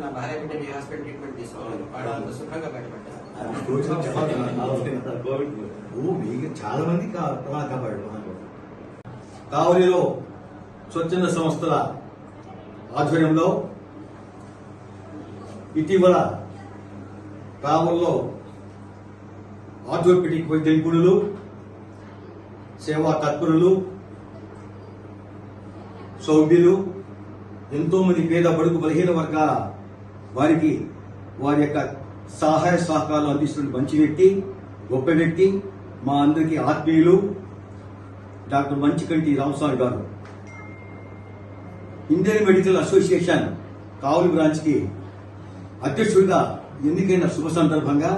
నా భార్య hospital treatment తీసుకోవాలి. వాడు అంత శుభ్రంగా చాలా మంది కావలిలో స్వచ్ఛంద సంస్థల ఆధ్వర్యంలో ఇటీవల కావల్లో ఆర్థోపెడిక్ వైద్య నిపుణులు సేవా తత్పరులు సౌభ్యులు ఎంతో మంది పేద బడుగు బలహీన వర్గాల వారికి వారి యొక్క సహాయ సహకారాలు అందిస్తున్న మంచి వ్యక్తి గొప్ప వ్యక్తి మా అందరికీ ఆత్మీయులు డాక్టర్ మంచికంటి రామస్వామి గారు. ఇండియన్ మెడికల్ అసోసియేషన్ కావులు బ్రాంచ్కి అధ్యక్షుడిగా ఎన్నికైన శుభ సందర్భంగా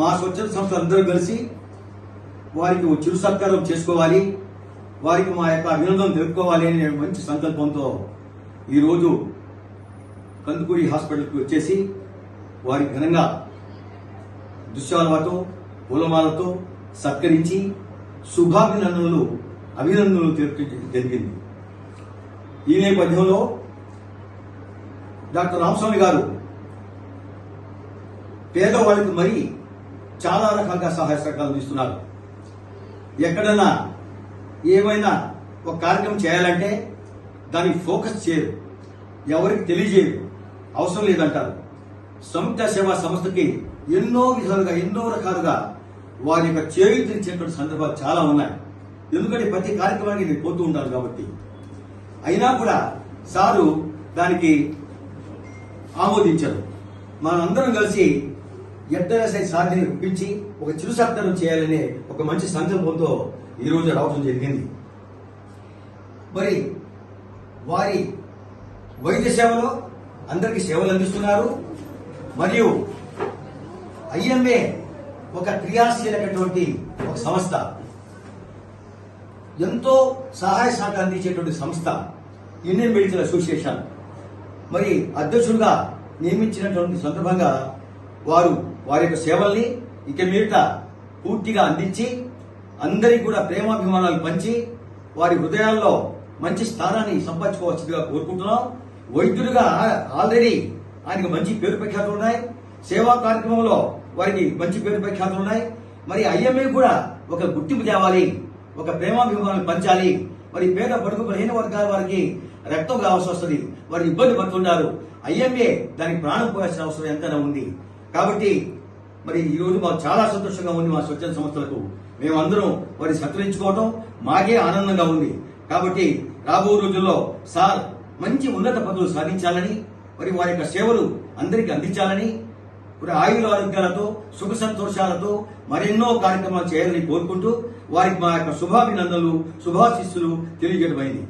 మా స్వచ్ఛంద సంస్థ అందరూ కలిసి వారికి చిరు సత్కారం చేసుకోవాలి. వారికి మా యొక్క అభినందన తెలుపుకోవాలి అనే మంచి సంకల్పంతో ఈరోజు కందుకూరి హాస్పిటల్కి వచ్చేసి వారి ఘనంగా దుశ్శాలతో పూలమాలతో సత్కరించి శుభాభినందనలు అభినందనలు తెలుపు జరిగింది. ఈ నేపథ్యంలో డాక్టర్ రామస్వామి గారు పేదవాళ్ళకి మరి చాలా రకాలుగా సహాయ సహకారాలు ఇస్తున్నారు ఎక్కడన్నా ఏమైనా ఒక కార్యక్రమం చేయాలంటే దాన్ని ఫోకస్ చేయరు. ఎవరికి తెలియజేయరు. అవసరం లేదంటారు. సంయుక్త సేవా సంస్థకి ఎన్నో విధాలుగా ఎన్నో రకాలుగా వారి యొక్క చేయుతించేటువంటి సందర్భాలు చాలా ఉన్నాయి. ఎందుకంటే ప్రతి కార్యక్రమానికి నేను పోతూ ఉంటాను కాబట్టి. అయినా కూడా సారు దానికి ఆమోదించారు. మనందరం కలిసి ఎద్దరసై సార్ని ఒప్పించి ఒక చిరు సత్కారం చేయాలనే ఒక మంచి సంకల్పంతో ఈ రావడం జరిగింది. మరి వారి వైద్య సేవలో అందరికీ సేవలు అందిస్తున్నారు. మరియు ఐఎంఏ ఒక క్రియాశీలకటువంటి ఒక సంస్థ. ఎంతో సహాయ సహకారం అందించేటువంటి సంస్థ ఇండియన్ మెడికల్ అసోసియేషన్. మరి అధ్యక్షుడిగా నియమించినటువంటి సందర్భంగా వారు వారి యొక్క సేవల్ని ఇక మీదట పూర్తిగా అందించి అందరికీ కూడా ప్రేమాభిమానాలు పంచి వారి హృదయాల్లో మంచి స్థానాన్ని సంపాదించుకోవచ్చుగా కోరుకుంటున్నాం. వైద్యుడిగా ఆల్రెడీ ఆయనకు మంచి పేరు ప్రఖ్యాతులు ఉన్నాయి. సేవా కార్యక్రమంలో వారికి మంచి పేరు ప్రఖ్యాతులు ఉన్నాయి. మరి ఐఎంఏ కూడా ఒక గుర్తింపు తేవాలి ఒక ప్రేమాభిమానాలు పంచాలి. మరి పేద బడుగు బలహీన వర్గాల వారికి రక్తం కావాల్సి వస్తుంది. వారు ఇబ్బంది పడుతున్నారు ఐఎంఏ దానికి ప్రాణం పోయాల్సిన అవసరం ఎంతైనా ఉంది. కాబట్టి మరి ఈ రోజు మాకు చాలా సంతోషంగా ఉంది మా స్వచ్ఛంద సంస్థలకు. మేమందరం వారిని సత్కరించుకోవడం మాకే ఆనందంగా ఉంది. కాబట్టి రాబో రోజుల్లో సార్ మంచి ఉన్నత పదవులు సాధించాలని మరి వారి యొక్క సేవలు అందరికీ అందించాలని మరి ఆయుర ఆరోగ్యాలతో సుఖ సంతోషాలతో మరెన్నో కార్యక్రమాలు చేయాలని కోరుకుంటూ వారికి మా యొక్క శుభాభినందనలు శుభాశిస్సులు తెలియజేయడమైంది.